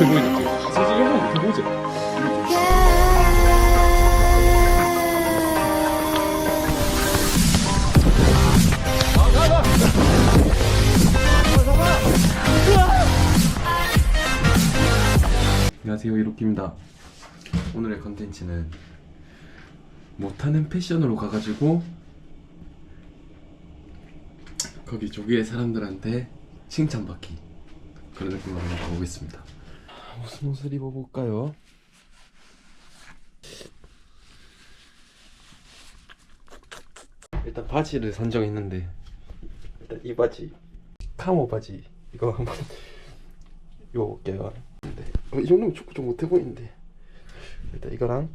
보이죠 지금 사실 건 못해 보이죠. 안녕하세요 이로키입니다. 오늘의 컨텐츠는 못하는 패션으로 가가지고 거기 조기의 사람들한테 칭찬받기 그런 느낌으로 가보겠습니다 무슨 옷을 입어볼까요? 일단 바지를 선정했는데 일단 이 바지 카모 바지 이거 한번 입어볼게요. 근데 어, 이 정도면 축구 좀 못해 보이는데. 일단 이거랑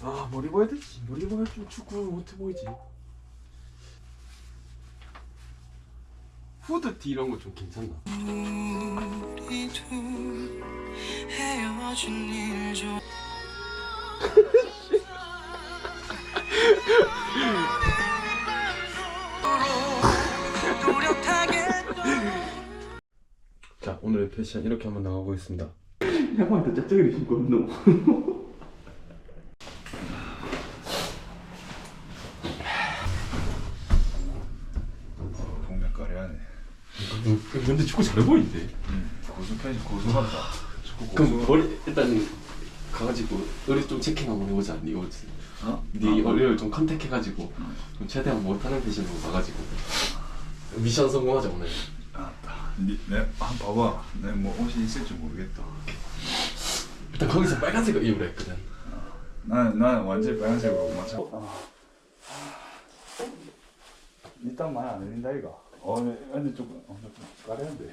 아 머리 입어야 되지 머리 입어야 좀 축구 못해 보이지 후드티 이런 거 좀 괜찮나? 자 오늘의 패션 이렇게 한번 나가보겠습니다 형한테 짝짝이를 신고 왔 축구 잘해 보이는데 고수 팬 고수 같다. 축구 그럼. 머리 일단 가가지고 머리 좀 체킹 한번 해보자 네 옷. 어? 네 머리를 좀 컨택해가지고 좀 최대한 못하는 패션으로 가가지고 미션 성공하자 오늘 알았다. 니, 내, 한 봐봐. 내뭐 옷이 있을지 모르겠다. 일단 거기서 빨간색 입으라 했거든 나는 나는 완전 빨간색으로 맞춰. 일단 많이 안 흘린다 이가. 어, 근데 조금 어, 좀 까리한데.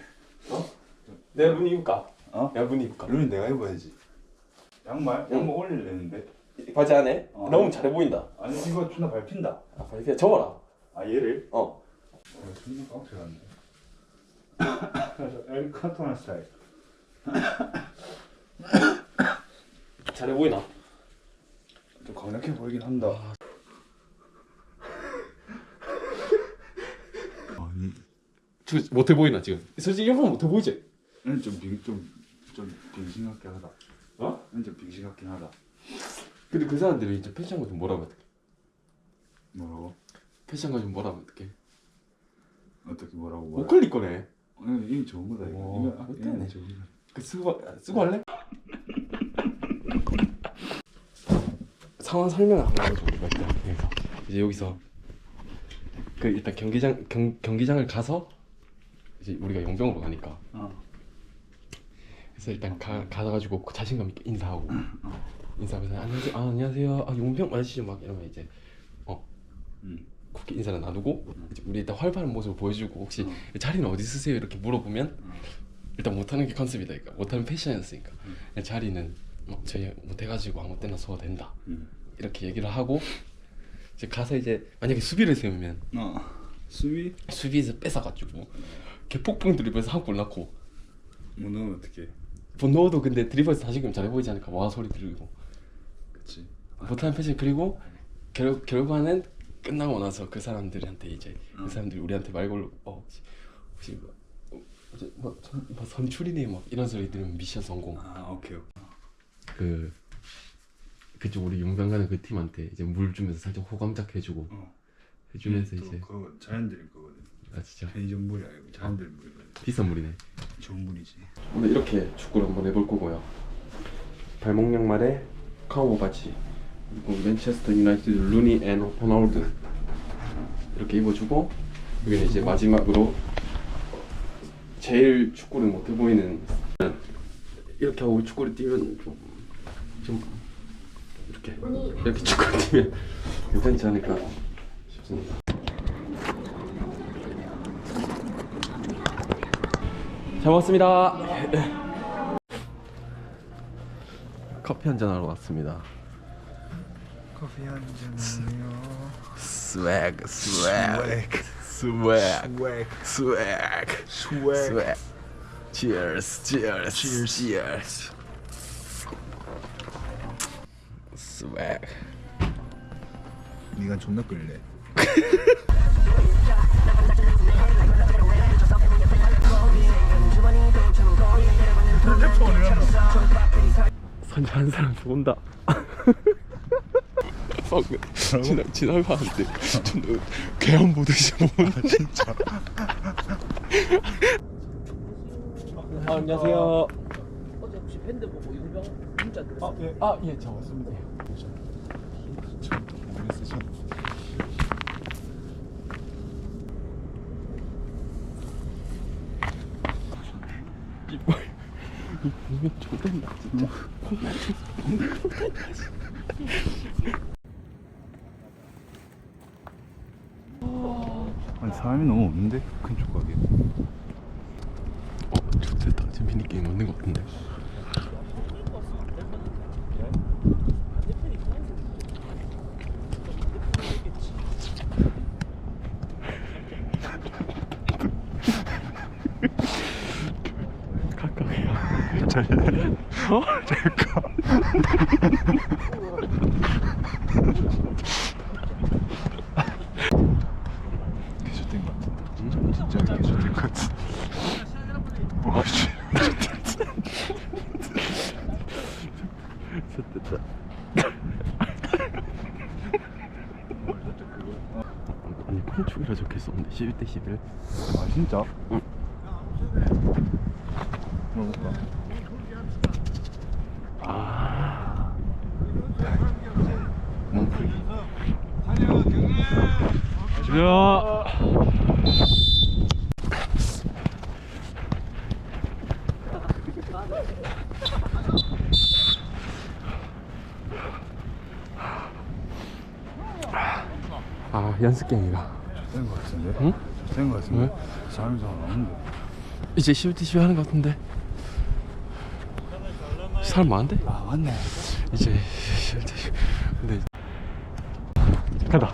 내가 룬 입을까? 어? 내가 룬 입을까? 룰은 내가 입어야지. 양말 양말 올릴래는데. 바지 안에? 어. 너무 잘해 보인다 아니 이거 존나 밟힌다. 아 그냥 접어라 아 얘를? 어 어, 존나 깡패 같네. 그래서 엘 카토나 스타일. 잘해 보이나? 좀 강력해 보이긴 한다. 아니, 지금 못해 보이나 지금? 솔직히 건 못해 보이지? 좀좀좀 빙신 같긴 하다. 어? 좀 빙신 같긴 하다. 근데 그 사람들이 이제 패션과 좀 뭐라면 어떡해 뭐라고? 패션과 좀 뭐라면 어떡해 어떻게 뭐라고 말해? 오클리 거네 아니, 이게 좋은 거다 이거. 오, 이거 아. 이거 좋은 거다. 그 쓰고 쓰고 할래? 상황 설명을 한번 해줘 우리가 일단 여기서 이제 여기서 그 일단 경기장 경, 경기장을 가서 이제 우리가 용병으로 가니까 어. 그래서 일단 가 가가지고 자신감 있게 인사하고 인사하면서 안녕하세요 아 안녕하세요 아 용병 맞으시죠 막 이러면 이제 어 음. 그렇게 인사를 나누고 이제 우리 일단 활발한 모습을 보여주고 혹시 어. 자리는 어디 쓰세요 이렇게 물어보면 어. 일단 못하는 게 컨셉이다 그러니까 못하는 패션이었으니까 음. 자리는 뭐 저희 못해가지고 아무 때나 써도 된다 음. 이렇게 얘기를 하고 이제 가서 이제 만약에 수비를 세우면 어. 수비? 수비에서 뺏어가지고 개폭풍 드리블에서 한 골 넣고 뭐 넣으면 어떡해? 뭐 넣어도 근데 드리블에서 다시금 잘해 보이지 않을까 와 소리 들리고 그치. 못하는 패션 그리고 결, 결과는 끝나고 나서 그 사람들한테 이제 어. 그 사람들이 우리한테 말 걸고 어 혹시 혹시 뭐, 어, 이제 뭐, 선, 뭐 선출이네 막 이런 소리 들으면 미션 성공 아 오케이 오케이. 그 그쪽 우리 용병 가는 그 팀한테 이제 물 주면서 살짝 호감작 해주고 어. 해주면서 또 이제 그거 자연들 거거든. 아 진짜? 편의점 물이 아니고 자연들 물이거든. 비싼 물이네. 좋은 물이지. 오늘 이렇게 축구를 한번 해볼 거고요. 발목 양말에 카우보 바지 그리고 맨체스터 유나이티드 루니 앤 호나울드 이렇게 입어주고 여기는 이제 마지막으로 제일 축구를 못해 보이는 이렇게 하고 축구를 뛰면 좀, 좀 이렇게 이렇게 축구를 뛰면 괜찮지 않을까 싶습니다 잘 먹었습니다. 커피 한잔 하러 왔습니다. 커피 한잔하며 스웩 스웩 스웩 스웩 스웩 Cheers Cheers Cheers. Cheers. 스웩. 네가 존나 끌래. 선자 한 사람 죽은다. 지나 지나가는데 좀 괴한 보듯이 보는 진짜 아, 안녕하세요 어제 혹시 밴드 보고 유병 문자 드렸어요? 아예아예 잡았습니다 아니 사람이 너무 없는데 큰 촉각이 어. 지금 미니 게임 없는 것 같은데. 가까이야. 어? 개조된 것 같은데 진짜 개조된 것 같은데 와씨 좋됐다. 아니 콘축이라 적혀있었는데 11대 11. 아 진짜? 응. 물어볼까? 아. 몽풀이. 야. 아 연습 게임이가 족된 것 같은데? 응? 것 같은데? 왜? 사람이 잘안 오는데 이제 11대 12 하는 것 같은데 사람 많은데? 아 맞네 이제 11대 12 근데 간다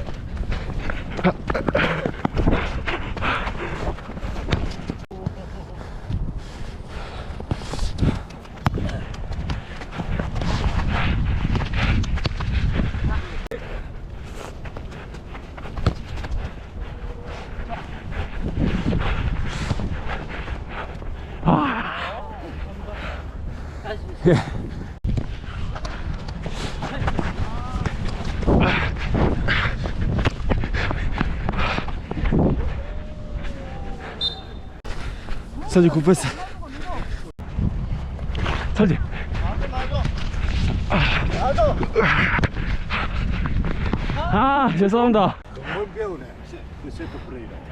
간다 사진 굿패스 사진. 아 죄송합니다.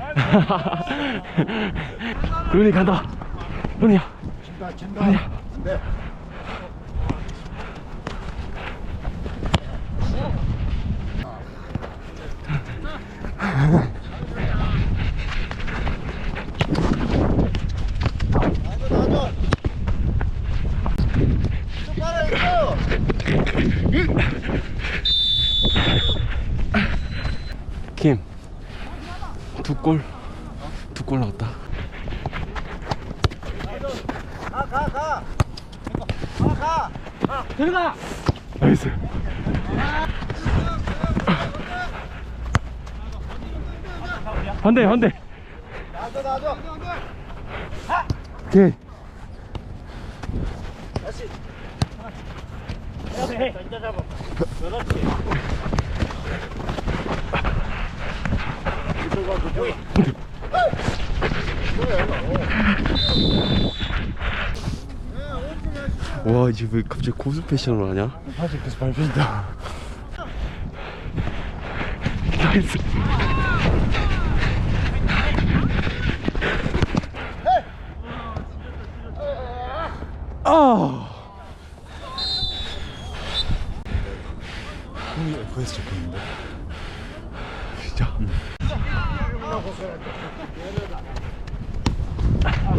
루니 간다. 루니야. 친다 네 들어가! 나이스. 한대 한대 오케이 와 이제 왜 갑자기 고수 패션을 하냐? 사실 계속 밟힌다 나이스 아 형이 FS 적혔는데 진짜 다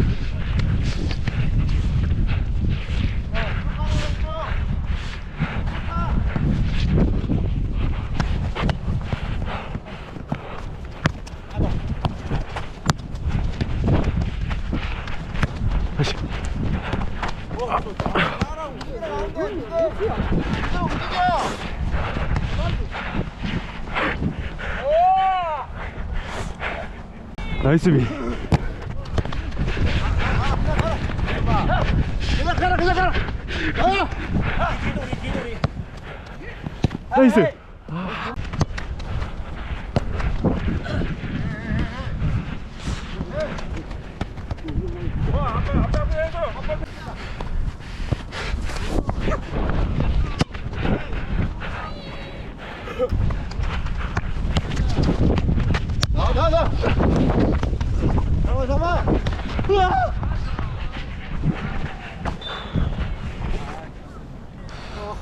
나이스 미. 나이스.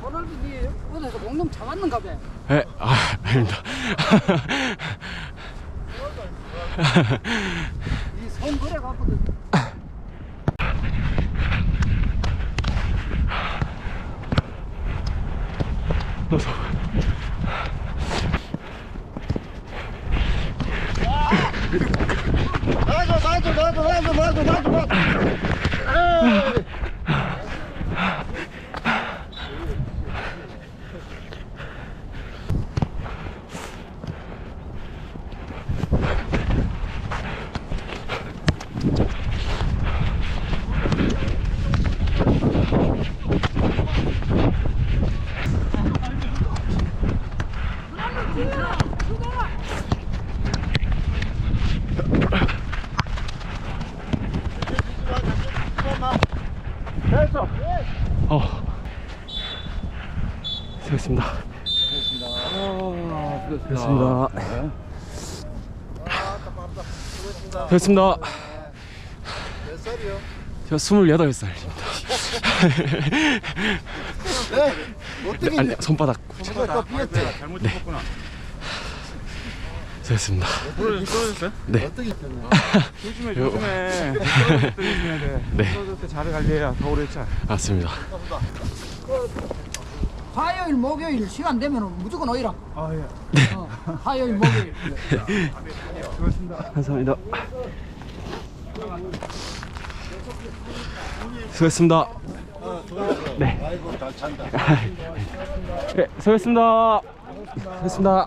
호날두 니 오늘서 공룡 잡았는가 봐. 에, 아, 아닙니다. 이손 그래 갖고도 어. 수고했습니다. 수 고했습니다. 수고했습니다. 몇 살이요? 저 28살입니다. 어떻게 아니, 손바닥. 잘못 잡았구나. 수고했습니다. 오늘 떨어졌어요? 네. 조심해 조심해. 떨어질 때 조심해야 돼. 네. 떨어질 때잘 관리해야 더 오래 차. 맞습니다. 화요일 목요일 시간 되면 무조건 오이라. 아 예. 어, 화요일 목요일. 감사합니다. 수고했습니다. 네. 네, 수고했습니다. 수고했습니다.